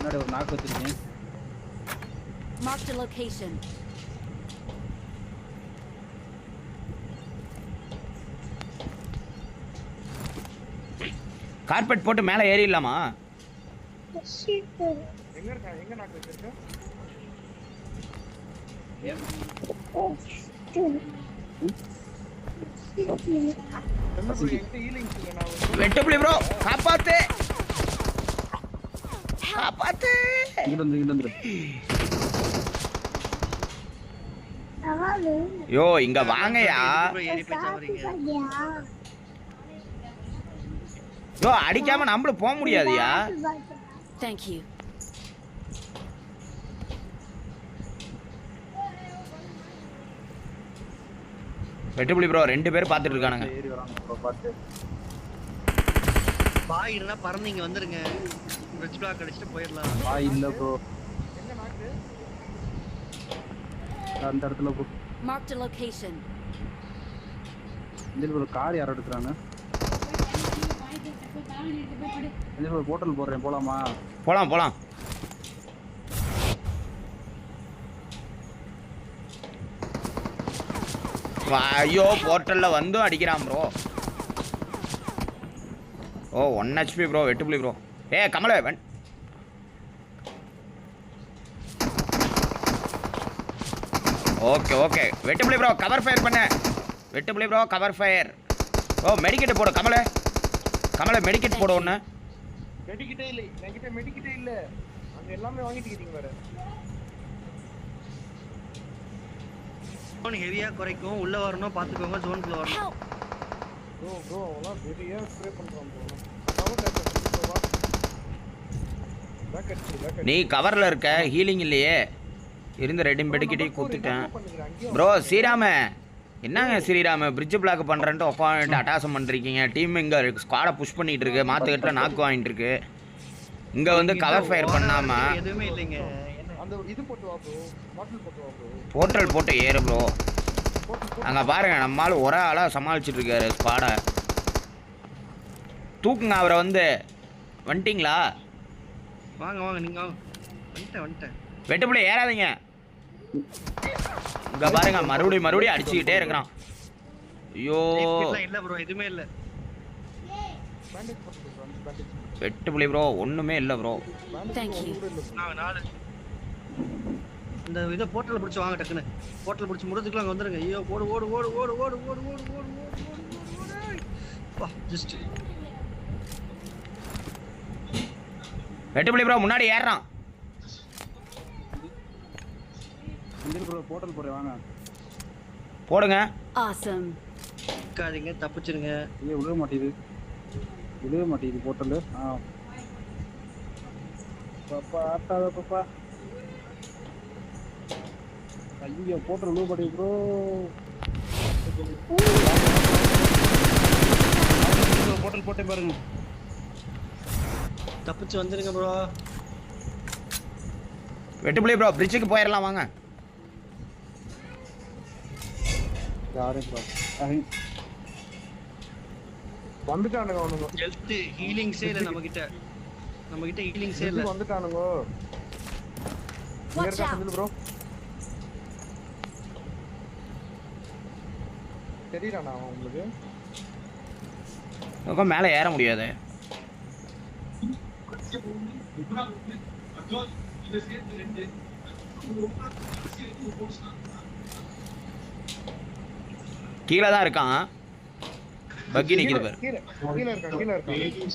முன்னாடி ஒரு நாக்கு வச்சிருக்கேன். Marked a location. கார்பெட் போட்டு மேலே ஏறிடலாமா? எங்க இருக்கா எங்க நாக்கு வச்சிருக்க வெட்டுப்புலி ப்ரோ காப்பாத்து. காப்பாத்து இங்கிட்டு வந்து இங்கிட்டு யோ இங்க வாங்கயா. யோ அடிக்காம நம்மளும் போக முடியாதுயா? Thank you. வெட்டுப்புலி ப்ரோ ரெண்டு பேரும் பார்த்துட்டு இருக்கானுங்க ஏறி வராங்க ப்ரோ பார்த்து பாய் இருந்தா பறந்து இங்க வந்துருங்க. பிரிட்ஜ் பிளாக் அடிச்சுட்டு போயிடலாம். வா இல்ல ப்ரோ அந்த இடத்துல ப்ரோ Marked a location. இந்த ஒரு கார் யாரோ எடுக்கிறாங்க? இந்த ஒரு போர்ட்டல் போடுறேன் போலாமா? போலாம் போலாம். ஐயோ போர்ட்டல்ல வந்தும் அடிக்கிறான் ப்ரோ ஓ ஒன் ஹெச்பி ப்ரோ வெட்டுப்புலி ப்ரோ ஏ கமல வென் ஓகே ஓகே வெட்டுப்புலி ப்ரோ கவர் ஃபயர் பண்ண. வெட்டுப்புலி ப்ரோ கவர் ஃபயர் ஓ மெடிக்கெட் போடு கமல கமல மெடிக்கெட் போடு ஒன்று மெடிக்கிட்டே இல்லை. என்கிட்ட மெடிக்கிட்டே இல்ல. அங்க எல்லாமே வாங்கிட்டு இருக்கீங்க வேற. ஜோன் ஹெவியா குறைக்கும். உள்ள வரணும் பாத்துக்கோங்க. ஜோனுக்குள்ள வரணும்! ப்ரோ ப்ரோ அவெல்லாம் வெளியே ஸ்ப்ரே பண்ணுறான் நீ கவரில் இருக்க ஹீலிங் இல்லையே. இருந்த ரெடிம் பெடிக்கிட்டே கொடுத்துட்டேன் ப்ரோ ஸ்ரீராம என்னங்க ஸ்ரீராம பிரிட்ஜ் பிளாக் பண்ணுறேன்ட்டு உட்காந்துட்டு அட்டாசம் பண்ணுறீங்க டீம் இங்கே ஸ்குவாடை புஷ் பண்ணிகிட்டு இருக்கு. மாற்றுக்கட்டில் நாக்கு வாங்கிட்டு இருக்கு. இங்கே வந்து கவர் ஃபயர் பண்ணாமல் எதுவுமே இல்லைங்க. போர்ட்டல் போட்டு ஏறு ப்ரோ அங்கே பாருங்க நம்மளால ஒரே ஆளாக சமாளிச்சுட்டு இருக்காரு ஸ்குவாடை தூக்குங்க அவரை வந்து. வந்துட்டிங்களா? வாங்க வாங்க நீங்க வாங்க. வந்துட்டேன் வந்துட்டேன். வெட்டுப்புள்ளி ஏறாதீங்க. இங்கே பாருங்க மறுபடியும் மறுபடியும் அடிச்சுக்கிட்டே இருக்கிறான். ஐயோ. இல்ல ப்ரோ எதுவுமே இல்ல. வெட்டுப்புள்ளி ப்ரோ ஒன்றுமே இல்லை ப்ரோ Thank you. நாங்க நாலு. இந்த இதை போர்ட்டல் பிடிச்சி வாங்க டக்குன்னு போர்ட்டல் பிடிச்சி முடிச்சுக்கலாம் அங்க வந்துருங்க ஐயோ ஓடு ஓடு ஓடு ஓடு ஓடு ஓடு ஓடு ஓடு ஓடு ஓடு ஓடு வா ஜஸ்ட் வெட்டுப்புள்ளி ப்ரோ முன்னாடி ஏறுறான் இந்த ப்ரோ போர்ட்டல் போடுறேன் வாங்க போடுங்க Awesome. இருக்காதீங்க தப்பிச்சிருங்க ஐயோ விழவே மாட்டேங்குது விழவே மாட்டேங்குது போர்ட்டல் ஆ பாப்பா ஆட்டாத பாப்பா இங்கே போட்டு லூ படி ப்ரோ போட்டல் போட்டே பாருங்க. தப்பிச்சு வந்துருங்க ப்ரோ வெட்டுப்பிள்ளை ப்ரோ பிரிட்ஜுக்கு போயிடலாம் வாங்க. யாரும் ப்ரோ வந்துட்டானுங்க அவனுங்க. ஹெல்த் நம்ம கிட்ட நம்மக்கிட்ட நம்மக்கிட்ட ஹீலிங்ஸே இல்லை. வந்துட்டானுங்க. ப்ரோ அவன் உங்களுக்கு. உங்க மேலே ஏற முடியாது. கீழே தான் இருக்கான். பக்கி நிக்குது பாரு. கீழே கீழே இருக்கான் கீழே இருக்கான்.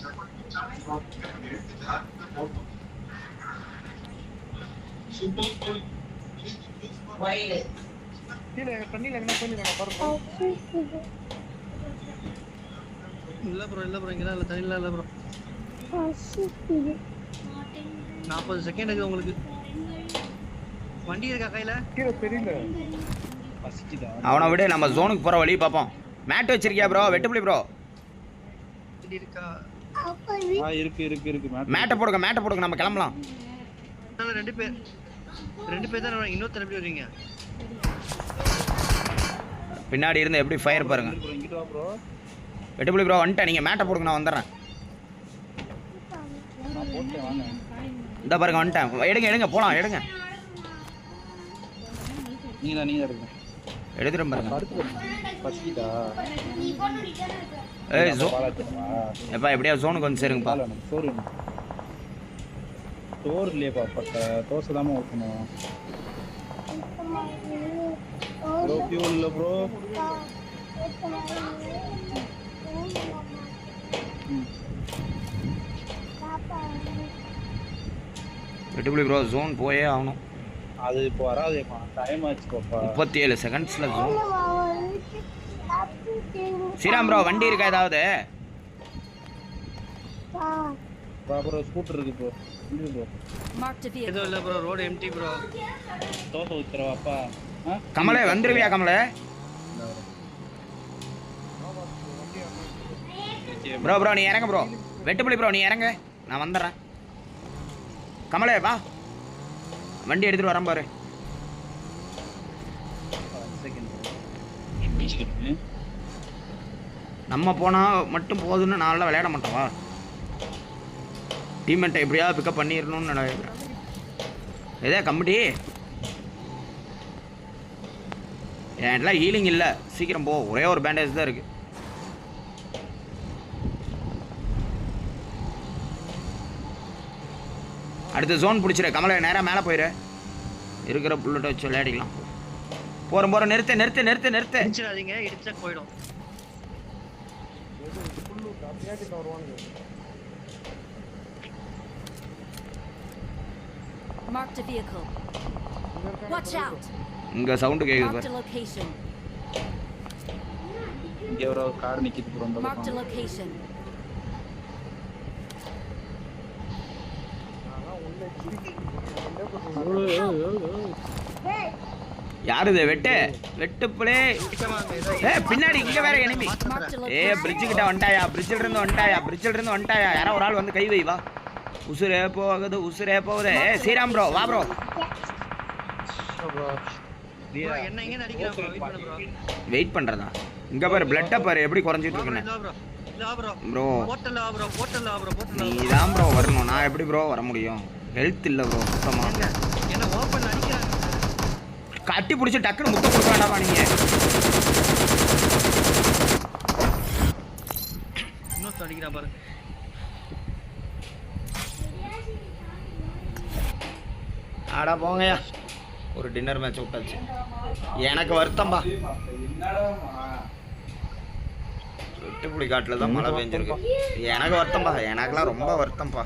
கீழே தண்ணியில எங்கன்னா போயிருக்காங்க பாருங்க. இல்ல ப்ரோ இல்ல ப்ரோ இங்கதான் இல்ல தண்ணில இல்ல ப்ரோ நாற்பது செகண்ட் இருக்கு உங்களுக்கு. வண்டி இருக்கா கையில? கீழே தெரியல. பசிக்குதா? அவனை விட நம்ம ஜோனுக்கு போற வழி பார்ப்போம். மேட் வச்சிருக்கியா ப்ரோ வெட்டுப்புள்ளி ப்ரோ இருக்கா? இருக்கு இருக்கு இருக்கு மேட் மேட்டை போடுங்க மேட்டை போடுங்க நம்ம கிளம்பலாம். ரெண்டு பேர் ரெண்டு பேர் தான் வராங்க. இன்னொருத்தர் எப்படி வரீங்க பின்னாடி இருந்து எப்படி ஃபயர் பாருங்கள் வெட்டுப்புலி ப்ரோ வந்துட்டேன். நீங்கள் மேட்டை போடுங்க நான் வந்துடுறேன். இந்த பாருங்க வந்துட்டேன். எடுங்க எடுங்க போகலாம் எடுங்க. நீங்களா நீங்கள் எடுங்க எடுத்துட்டு பாருங்க. ஏய் ஜோ எப்பா வந்து சேருங்கப்பா. சோறு சோறு இல்லையாப்பா தோசை தான் ஊற்றணும் ப்ரோ ஃபியூல் இல்லை ப்ரோ வெட்டுப்புலி ப்ரோ ஜோன் போயே ஆகணும். அது இப்போ வராதேப்பா டைம் ஆச்சு முப்பத்தி ஏழு செகண்ட்ஸில் ஜோன் ஸ்ரீராம் ப்ரோ வண்டி இருக்கா ஏதாவது? ப்ரோ ஸ்கூட்டர் இருக்கு ப்ரோ எதுவும் இல்லை bro road empty bro dosa ஊற்றுறவாப்பா ஆ? கமலே வந்துருவியா கமலே? ப்ரோ ப்ரோ நீ இறங்க ப்ரோ வெட்டுப்புலி ப்ரோ நீ இறங்க. நான் வந்துடுறேன் கமலே வா. வண்டி எடுத்துட்டு வரேன் பாரு. செகண்ட் நம்ம போனால் மட்டும் போதுன்னு நாளில் விளையாட மாட்டோம் டீமெண்ட்டை எப்படியாவது பிக்கப் பண்ணிடணும்னு நினைக்கிறேன். எதே கம்பெனி என்கிட்டலாம் ஹீலிங் இல்லை. சீக்கிரம் போ. ஒரே ஒரு பேண்டேஜ் தான் இருக்குது அடுத்த ஜோன் பிடிச்சிரு. கமலை நேராக மேலே போயிரு. இருக்கிற புல்லட்டை வச்சு விளையாடிக்கலாம். போகிறோம் போகிறோம் நிறுத்த நிறுத்த நிறுத்து நிறுத்த. இடிச்சா போயிடும். Marked a vehicle. Watch out. இங்கே சவுண்டு a location. இங்கே ஒரு கார் ப்ரோ அந்த Marked a location. யாரு இது வெட்டு வெட்டு ஏ பின்னாடி இங்க வேற எனிமி ஏ. பிரிட்ஜ் கிட்ட வந்துட்டாயா பிரிட்ஜில் இருந்து வந்துட்டாயா பிரிட்ஜில் இருந்து வந்துட்டாயா யாரோ ஒரு ஆள் வந்து கை வை வா போகுது உசுரே போகுது ஏ ஸ்ரீராம் ப்ரோ வா ப்ரோ ப்ரோ என்ன எங்க அடிக்கிறான் ப்ரோ வெயிட் பண்றதா? இங்க பாரு பிளட்ட பாரு எப்படி குறைஞ்சிட்டு இருக்குன்னு. இல்ல ப்ரோ நீ தான் ப்ரோ வரணும். நான் எப்படி ப்ரோ வர முடியும்? ஹெல்த் இல்ல ப்ரோ சுத்தமா. கட்டி பிடிச்சி டக்குன்னு முத்த கொடுக்க வேண்டாமா நீங்க? இன்னொருத்தன் அடிக்கிறான் பாரு. ஆடா போங்கய்யா. ஒரு டின்னர் மேட்ச் விட்டாச்சு. எனக்கு வருத்தம்பா வெட்டுப்புலி காட்டில் தான் மழை பெஞ்சிருக்கு. எனக்கு வருத்தம்பா எனக்கெல்லாம் ரொம்ப வருத்தம்பா